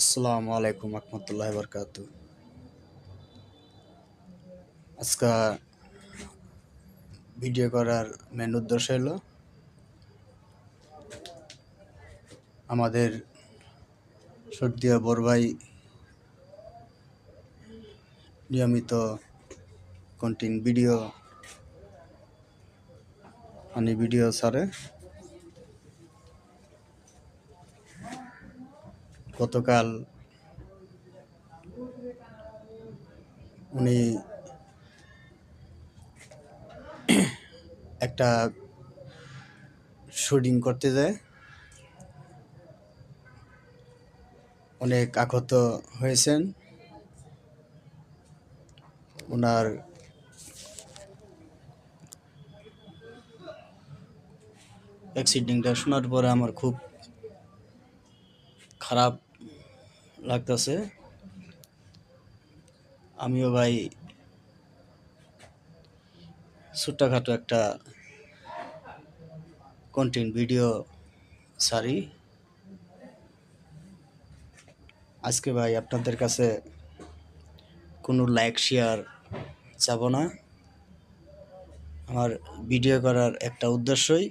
আসসালামু আলাইকুম রহমতুল্লাহ বরকাত। আজকে ভিডিও করার মেন উদ্দেশ্য হলো, আমাদের সর্দিয়া বরভাই নিয়মিত কন্টিন ভিডিও আনি ভিডিও ছাড়ে। গতকাল উনি একটা শুটিং করতে যায়। অনেক আহত হয়েছেন। ওনার অ্যাক্সিডেন্টটা শোনার পরে আমার খুব খারাপ লাগতেছে। আমিও ভাই ছোট্টখাটো একটা কন্টেন্ট ভিডিও সারি আজকে ভাই আপনাদের কাছে কোনো লাইক শেয়ার যাব না। আমার ভিডিও করার একটা উদ্দেশ্যই